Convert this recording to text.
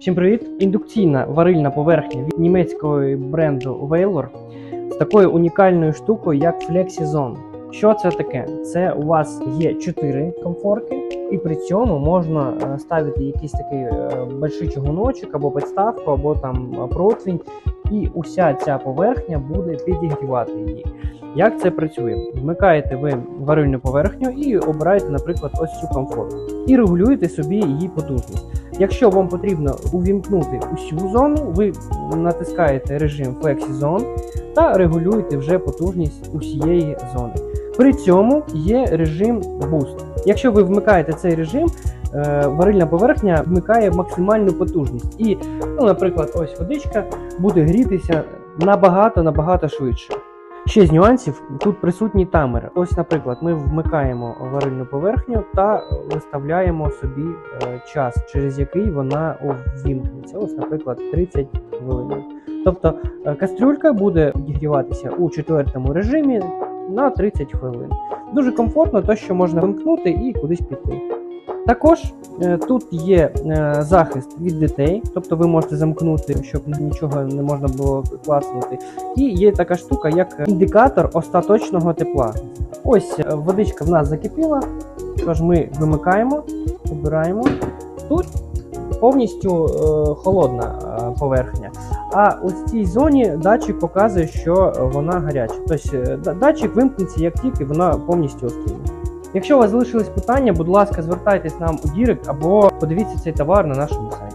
Всім привіт! Індукційна варильна поверхня від німецького бренду Wailor з такою унікальною штукою, як FlexiZone. Що це таке? Це у вас є 4 комфорки, і при цьому можна е, ставити якийсь такий е, больший чугуночок або підставку, або там е, противень, і уся ця поверхня буде підігрівати її. Як це працює? Вмикаєте ви варильну поверхню і обираєте, наприклад, ось цю комфортку. І регулюєте собі її потужність. Якщо вам потрібно увімкнути усю зону, ви натискаєте режим Flexi Zone та регулюєте вже потужність усієї зони. При цьому є режим Boost. Якщо ви вмикаєте цей режим, е, варильна поверхня вмикає максимальну потужність. І, ну, наприклад, ось водичка буде грітися набагато набагато швидше. Ще з нюансів тут присутній таймер. Ось, наприклад, ми вмикаємо варильну поверхню та виставляємо собі е, час, через який вона увімкнеться. Ось, наприклад, 30 хвилин. Тобто е, кастрюлька буде підігріватися у четвертому режимі на 30 хвилин. Дуже комфортно, то що можна вимкнути і кудись піти. Також е, тут є е, захист від дітей, тобто ви можете замкнути, щоб нічого не можна було класнути. І є така штука, як індикатор остаточного тепла. Ось е, водичка в нас закипіла, тож ми вимикаємо, обираємо. Тут повністю холодна поверхня. А в цій зоні датчик показує, що вона гаряча. Тобто датчик вимкнеться, як тільки вона повністю остине. Якщо у вас залишились питання, будь ласка, звертайтесь нам у Дірект або подивіться цей товар на нашому сайті.